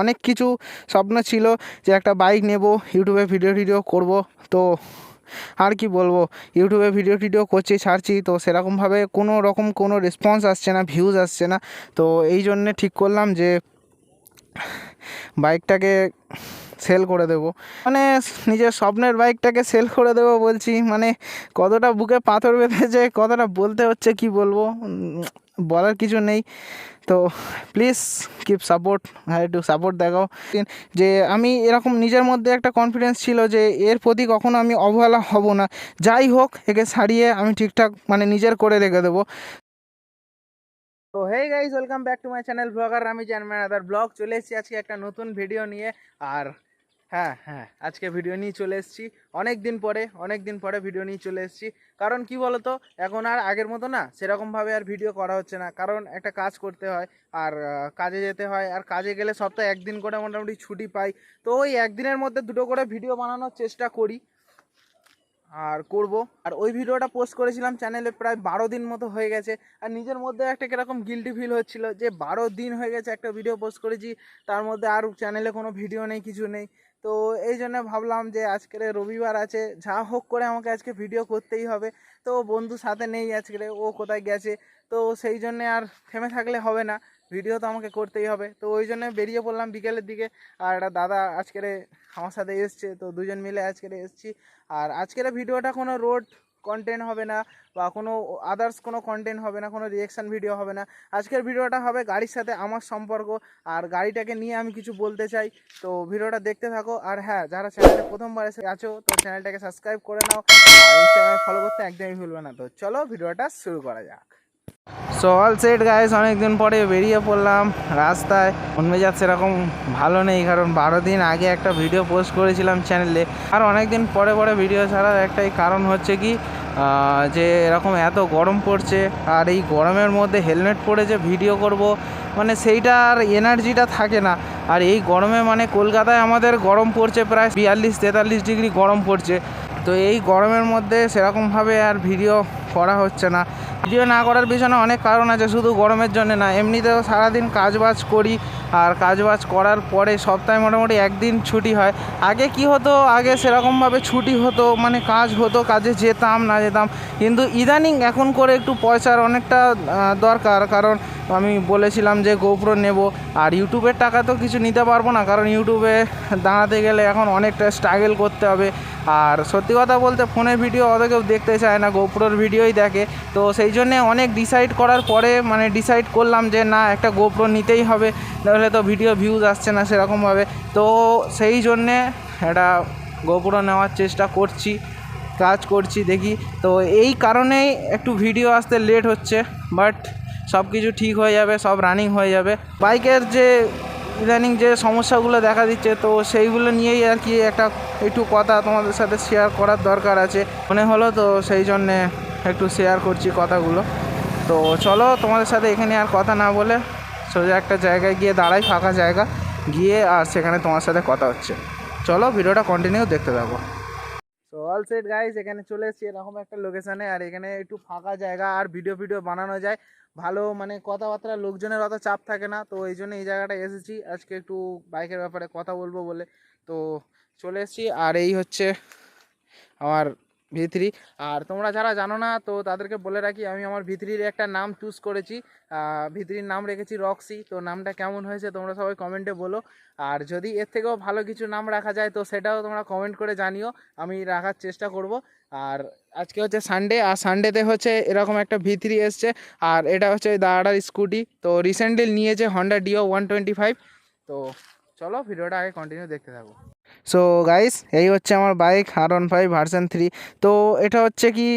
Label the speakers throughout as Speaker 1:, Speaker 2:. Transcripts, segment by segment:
Speaker 1: অনেক কিছু স্বপ্ন ছিল যে একটা বাইক নেব ইউটিউবে ভিডিও টিডিও করব, তো আর কি বলব? ইউটিউবে ভিডিও টিডিও করছি, ছাড়ছি, তো সেরকমভাবে কোনো রকম কোনো রেসপন্স আসছে না ভিউজ আসছে না, তো এই জন্যে ঠিক করলাম যে বাইকটাকে সেল করে দেবো। মানে নিজের স্বপ্নের বাইকটাকে সেল করে দেবো বলছি মানে কতটা বুকে পাথর বেঁধেছে, কতটা বলতে হচ্ছে কি বলব? বলার কিছু নেই। তো প্লিজ কিপ সাপোর্ট হ্যাঁ একটু সাপোর্ট দেখাও। যে আমি এরকম নিজের মধ্যে একটা কনফিডেন্স ছিল যে এর প্রতি কখনো আমি অবহেলা হব না। যাই হোক, একে ছাড়িয়ে আমি ঠিকঠাক মানে নিজের করে রেখে দেবো। তো hey guys welcome back to my channel blogger আমি জানম্যান আদার ব্লগ চলে এসেছি আজকে একটা নতুন ভিডিও নিয়ে। আর হ্যাঁ হ্যাঁ আজকে ভিডিও নিয়ে চলে এসেছি। অনেক দিন পরে, অনেক দিন পরে ভিডিও নিয়ে চলে এসেছি। কারণ কি বলতো, এখন আর আগের মতো না সেরকমভাবে আর ভিডিও করা হচ্ছে না। কারণ একটা কাজ করতে হয়, আর কাজে যেতে হয়, আর কাজে গেলে সপ্তাহে একদিন করে মোটামুটি ছুটি পাই। তো ওই একদিনের মধ্যে দুটো করে ভিডিও বানানোর চেষ্টা করি, আর করব। আর ওই ভিডিওটা পোস্ট করেছিলাম চ্যানেলে প্রায় বারো দিন মতো হয়ে গেছে। আর নিজের মধ্যে একটা কীরকম গিল্টি ফিল হচ্ছিল যে, বারো দিন হয়ে গেছে একটা ভিডিও পোস্ট করেছি, তার মধ্যে আর চ্যানেলে কোনো ভিডিও নেই, কিছু নেই। তো এই জন্য ভাবলাম যে আজকের রবিবার আছে, যা হোক করে আমাকে আজকে ভিডিও করতেই হবে। তো বন্ধু সাথে নেই আজকে ও কোথায় গেছে? তো সেই জন্যে আর থেমে থাকলে হবে না ভিডিও তো আমাকে করতেই হবে। তো ওই জন্য বেরিয়ে পড়লাম বিকেলের দিকে, আর একটা দাদা আজকের আমার সাথে এসছে, তো দুজন মিলে আজকের এসছি। আর আজকের ভিডিওটা কোনো রোড কন্টেন্ট হবে না বা কোনো আদার্স কোনো কন্টেন্ট হবে না, কোনো রিয়েকশান ভিডিও হবে না। আজকের ভিডিওটা হবে গাড়ির সাথে আমার সম্পর্ক আর গাড়িটাকে নিয়ে আমি কিছু বলতে চাই। তো ভিডিওটা দেখতে থাকো আর হ্যাঁ যারা চ্যানেলে প্রথমবার এসে আছো, তো চ্যানেলটাকে সাবস্ক্রাইব করে নাও। ইনস্টাগ্রামে ফলো করতে একদমই ভুলবে না। তো চলো ভিডিওটা শুরু করা যাক। সো অল সেট গাইস অনেকদিন পরে বেরিয়ে পড়লাম রাস্তায়। মন মেজাজ সেরকম ভালো নেই, কারণ বারো দিন আগে একটা ভিডিও পোস্ট করেছিলাম চ্যানেলে আর অনেক দিন পরে পরে ভিডিও ছাড়ার একটাই কারণ হচ্ছে কি যে এরকম এত গরম পড়ছে, আর এই গরমের মধ্যে হেলমেট পরে যে ভিডিও করব মানে সেইটা আর এনার্জিটা থাকে না। আর এই গরমে মানে কলকাতায় আমাদের গরম পড়ছে প্রায় বিয়াল্লিশ, তেতাল্লিশ ডিগ্রি গরম পড়ছে। তো এই গরমের মধ্যে সেরকমভাবে আর ভিডিও করা হচ্ছে না। ভিডিও না করার পিছনে অনেক কারণ আছে, শুধু গরমের জন্য না। এমনিতেও সারাদিন কাজবাজ করি আর কাজবাজ করার পরে সপ্তাহে মোটামুটি একদিন ছুটি হয়। আগে কি হতো? আগে সেরকমভাবে ছুটি হতো মানে কাজ হতো, কাজে যেতাম, না যেতাম। কিন্তু ইদানিং এখন করে একটু পয়সার অনেকটা দরকার। কারণ আমি বলেছিলাম যে গোপ্রো নেব, আর ইউটিউবের টাকা তো কিছু নিতে পারব না। কারণ ইউটিউবে দাঁড়াতে গেলে এখন অনেকটা স্ট্রাগল করতে হবে। আর সত্যি কথা বলতে ফোনের ভিডিও অত কেউ দেখতে চায় না, গোপ্রোর ভিডিওই দেখে। তো সেই জন্যে অনেক ডিসাইড করার পরে মানে ডিসাইড করলাম যে না, একটা গোপ্রো নিতেই হবে। নাহলে তো ভিডিও ভিউজ আসছে না সেরকমভাবে। তো সেই জন্যে একটা গোপ্রো নেওয়ার চেষ্টা করছি, কাজ করছি দেখি। তো এই কারণেই একটু ভিডিও আসতে লেট হচ্ছে বাট সব কিছু ঠিক হয়ে যাবে, সব রানিং হয়ে যাবে। বাইকের যে ইদানিং যে সমস্যাগুলো দেখা দিচ্ছে, তো সেইগুলো নিয়েই আর কি একটা একটু কথা তোমাদের সাথে শেয়ার করার দরকার আছে। মনে হলো তো সেই জন্যে একটু শেয়ার করছি কথাগুলো। তো চলো তোমাদের সাথে এখানে আর কথা না বলে সোজা একটা জায়গায় গিয়ে দাঁড়াই, ফাঁকা জায়গা গিয়ে আর সেখানে তোমার সাথে কথা হচ্ছে। চলো ভিডিওটা কন্টিনিউ দেখতে থাকো। তো অল সেট গাইস এখানে চলে এসেছি এরকম একটা লোকেশানে আর এখানে একটু ফাঁকা জায়গা আর ভিডিও ভিডিও বানানো যায়। ভালো মানে কথাবার্তা লোকজনের অত চাপ থাকে না। তো এই জন্য এই জায়গাটা এসেছি। আজকে একটু বাইকের ব্যাপারে কথা বলব বলে। তো চলে এসেছি। আর এই হচ্ছে আমার ভিথরি আর তোমরা যারা জানো না, তো তাদেরকে বলে রাখি, আমি আমার ভিথরির একটা নাম চুজ করেছি। ভিথরির নাম রেখেছি রক্সি। তো নামটা কেমন হয়েছে তোমরা সবাই কমেন্টে বলো। আর যদি এর থেকেও ভালো কিছু নাম রাখা যায়, তো সেটাও তোমরা কমেন্ট করে জানিও। আমি রাখার চেষ্টা করব। আর আজকে হচ্ছে সানডে আর সানডেতে হচ্ছে এরকম একটা ভি থ্রি এসছে। আর এটা হচ্ছে দাদার স্কুটি। তো রিসেন্টলি নিয়েছে Honda Dio one twenty five তো চলো, ভিডিওটা আগে কন্টিনিউ দেখতে থাকো। সো গাইস এই হচ্ছে আমার bike R one five version three তো এটা হচ্ছে কি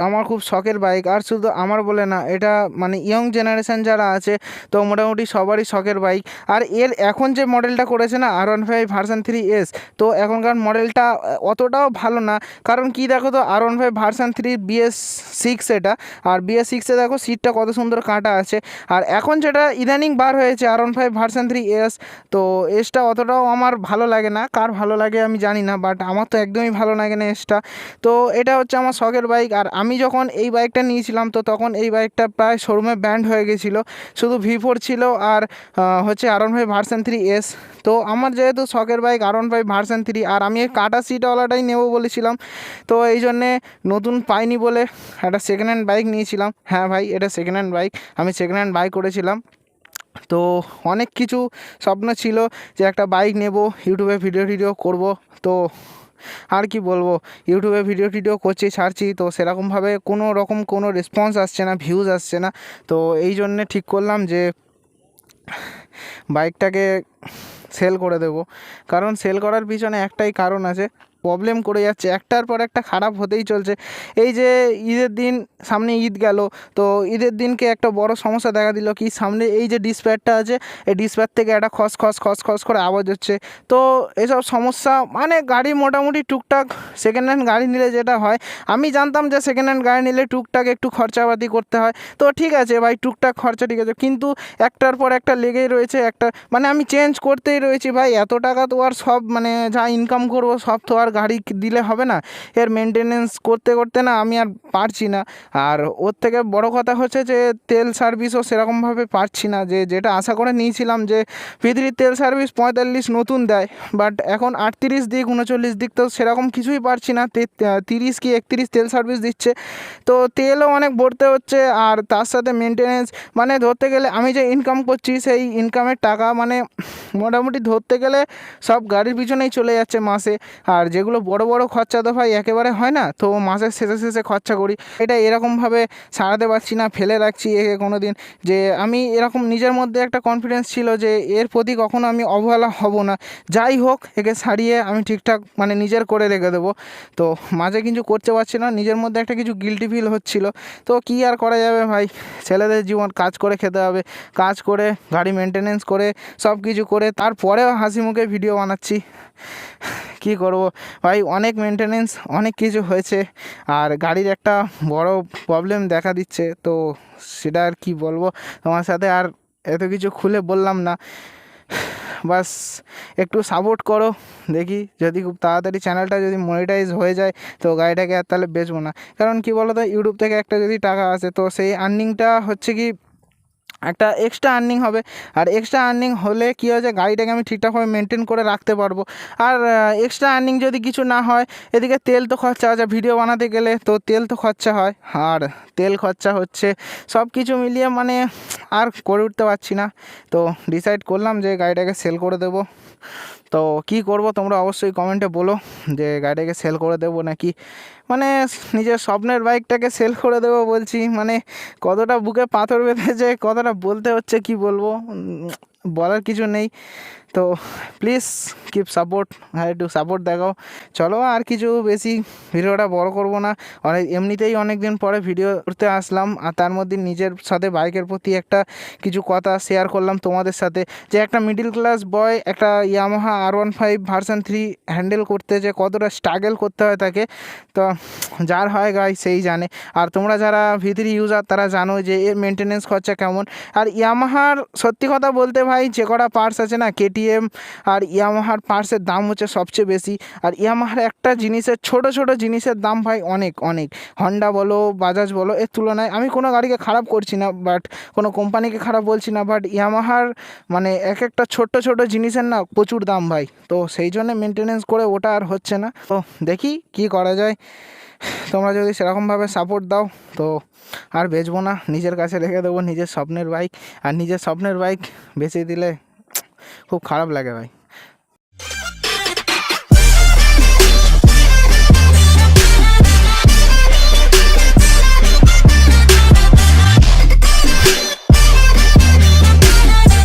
Speaker 1: আমার খুব শখের বাইক আর শুধু আমার বলে না, এটা মানে ইয়ং জেনারেশান যারা আছে, তো মোটামুটি সবারই শখের বাইক আর এর এখন যে মডেলটা করেছে না R one five version three S তো এখনকার মডেলটা অতটাও ভালো না। কারণ কি দেখো তো R one five version three BS six এটা, আর বিএস সিক্সে দেখো সিটটা কত সুন্দর কাটা আছে। আর এখন যেটা ইদানিং বার হয়েছে R one five version three S তো এসটা অতটাও আমার ভালো লাগে না। কার ভালো লাগে আমি জানি না বাট আমার তো একদমই ভালো লাগে না এসটা তো এটা হচ্ছে আমার শখের বাইক আর আমি যখন এই বাইকটা নিয়েছিলাম, তো তখন এই বাইকটা প্রায় শোরুমে ব্যান্ড হয়ে গেছিল। শুধু ভি ফোর ছিল আর হচ্ছে R one five version three S তো আমার যেহেতু শখের bike R one five version three আর আমি এই কাটা সিটওয়ালাটাই নেব বলেছিলাম। তো এই জন্যে নতুন পাইনি বলে একটা সেকেন্ড হ্যান্ড বাইক নিয়েছিলাম। হ্যাঁ ভাই, এটা সেকেন্ড হ্যান্ড বাইক আমি সেকেন্ড হ্যান্ড বাইক করেছিলাম। তো অনেক কিছু স্বপ্ন ছিল যে একটা বাইক নেব ইউটিউবে ভিডিও টিডিও করব। তো আর কি বলব? ইউটিউবে ভিডিও টিডিও করছি, ছাড়ছি, তো সেরকমভাবে কোনো রকম কোনো রেসপন্স আসছে না ভিউজ আসছে না। তো এই জন্যে ঠিক করলাম যে বাইকটাকে সেল করে দেব। কারণ সেল করার পিছনে একটাই কারণ আছে প্রবলেম করে যাচ্ছে। একটার পর একটা খারাপ হতেই চলছে। এই যে ঈদের দিন, সামনে ঈদ গেল, তো ঈদের দিনকে একটা বড় সমস্যা দেখা দিল কি, সামনে এই যে ডিসপ্যাডটা আছে, এই ডিসপ্যাড থেকে একটা খস খস খস খস করে আওয়াজ হচ্ছে। তো এসব সমস্যা মানে গাড়ি মোটামুটি টুকটাক সেকেন্ড হ্যান্ড গাড়ি নিলে যেটা হয়, আমি জানতাম যে সেকেন্ড হ্যান্ড গাড়ি নিলে টুকটাক একটু খরচাপাতি করতে হয়। তো ঠিক আছে ভাই, টুকটাক খরচা ঠিক আছে, কিন্তু একটার পর একটা লেগেই রয়েছে, একটা মানে আমি চেঞ্জ করতেই রয়েছি ভাই, এত টাকা তো আর সব মানে যা ইনকাম করব, সব তো আর গাড়ি দিলে হবে না। এর মেনটেনেন্স করতে করতে না আমি আর পারছি না। আর ওর থেকে বড় কথা হচ্ছে যে, তেল সার্ভিসও সেরকমভাবে পারছি না। যে, যেটা আশা করে নিয়েছিলাম যে, পৃথিবীর তেল সার্ভিস পঁয়তাল্লিশ নতুন দেয়। বাট এখন আটত্রিশ দিক, উনচল্লিশ দিক তো সেরকম কিছুই পারছি না। তিরিশ কি একত্রিশ তেল সার্ভিস দিচ্ছে। তো তেলও অনেক ভরতে হচ্ছে। আর তার সাথে মেনটেনেন্স মানে ধরতে গেলে আমি যে ইনকাম করছি, সেই ইনকামের টাকা মানে মোটামুটি ধরতে গেলে সব গাড়ির পিছনেই চলে যাচ্ছে মাসে। আর যেগুলো বড় বড় খরচা তো ভাই একেবারে হয় না। তো মাসের শেষে শেষে খরচা করি। এটা এরকমভাবে সারাতে পারছি না, ফেলে রাখছি একে কোনো দিন যে আমি এরকম নিজের মধ্যে একটা কনফিডেন্স ছিল যে এর প্রতি কখনো আমি অবহেলা হব না। যাই হোক, একে সারিয়ে আমি ঠিকঠাক মানে নিজের করে রেখে দেবো। তো মাঝে কিছু করতে পারছি না, নিজের মধ্যে একটা কিছু গিলটি ফিল হচ্ছিল। তো কী আর করা যাবে ভাই? ছেলেদের জীবন, কাজ করে খেতে হবে। কাজ করে, গাড়ি মেনটেনেন্স করে সব কিছু করে, তারপরেও হাসি মুখে ভিডিও বানাচ্ছি। কী করব? ভাই, অনেক মেনটেনেন্স অনেক কিছু হয়েছে। আর গাড়ির একটা বড় প্রবলেম দেখা দিচ্ছে, তো সেটা আর কি বলব তোমার সাথে? আর এত কিছু খুলে বললাম না। বাস, একটু সাপোর্ট করো, দেখি যদি খুব তাড়াতাড়ি চ্যানেলটা যদি মনিটাইজ হয়ে যায়, তো গাড়িটাকে আর তাহলে বেচবো না। কারণ কি বলো তো ইউটিউব থেকে একটা যদি টাকা আসে, তো সেই আর্নিংটা হচ্ছে কি একটা এক্সট্রা আর্নিং হবে। আর এক্সট্রা আর্নিং হলে কী হয়েছে গাড়িটাকে আমি ঠিকঠাকভাবে মেনটেন করে রাখতে পারব। আর এক্সট্রা আর্নিং যদি কিছু না হয়, এদিকে তেল তো খরচা আছে। ভিডিও বানাতে গেলে তো তেল তো খরচা হয়। আর তেল খরচা হচ্ছে সব কিছু মিলিয়ে মানে আর করে উঠতে পারছি না। তো ডিসাইড করলাম যে, গাড়িটাকে সেল করে দেবো। তো কি করব তোমরা অবশ্যই কমেন্টে বলো যে গাড়িটাকে সেল করে দেবো নাকি? মানে নিজের স্বপ্নের বাইকটাকে সেল করে দেবো বলছি। মানে কতটা বুকে পাথর বেঁধেছে, কতটা বলতে হচ্ছে কি বলব? বলার কিছু নেই। তো প্লিজ কিপ সাপোর্ট হ্যাঁ একটু সাপোর্ট দেখাও। চলো আর কিছু বেশি ভিডিওটা বড় করব না। অনেক, এমনিতেই অনেক দিন পরে ভিডিও করতে আসলাম, আর তার মধ্যে নিজের সাথে বাইকের প্রতি একটা কিছু কথা শেয়ার করলাম তোমাদের সাথে। যে একটা মিডিল ক্লাস বয় একটা Yamaha R one five version three handle করতে যে কতটা স্ট্রাগল করতে হয় তাকে, তো যার হয় গাই সেই জানে। আর তোমরা যারা ভিতরি ইউজার তারা জানো যে এর মেনটেনেন্স খরচা কেমন। আর ইয়ামাহার সত্যি কথা বলতে ভাই, যে কটা পার্টস আছে না কেটিএম আর ইয়ামাহার পার্টসের দাম হচ্ছে সবচেয়ে বেশি। আর ইয়ামাহার একটা জিনিসের, ছোট ছোট জিনিসের দাম ভাই অনেক অনেক। হন্ডা বলো বাজাজ বলো, এর তুলনায় আমি কোনো গাড়িকে খারাপ করছি না বাট কোনো কোম্পানিকে খারাপ বলছি না বাট ইয়ামাহার মানে এক একটা ছোট্ট, ছোট জিনিসের না প্রচুর দাম ভাই। তো সেই জন্য মেনটেনেন্স করে ওটা আর হচ্ছে না। তো দেখি কি করা যায়। তোমরা যদি সেরকমভাবে সাপোর্ট দাও, তো আর বেচবো না। নিজের কাছে রেখে দেবো, নিজের স্বপ্নের বাইক আর নিজের স্বপ্নের বাইক বেচে দিলে খুব খারাপ লাগে ভাই।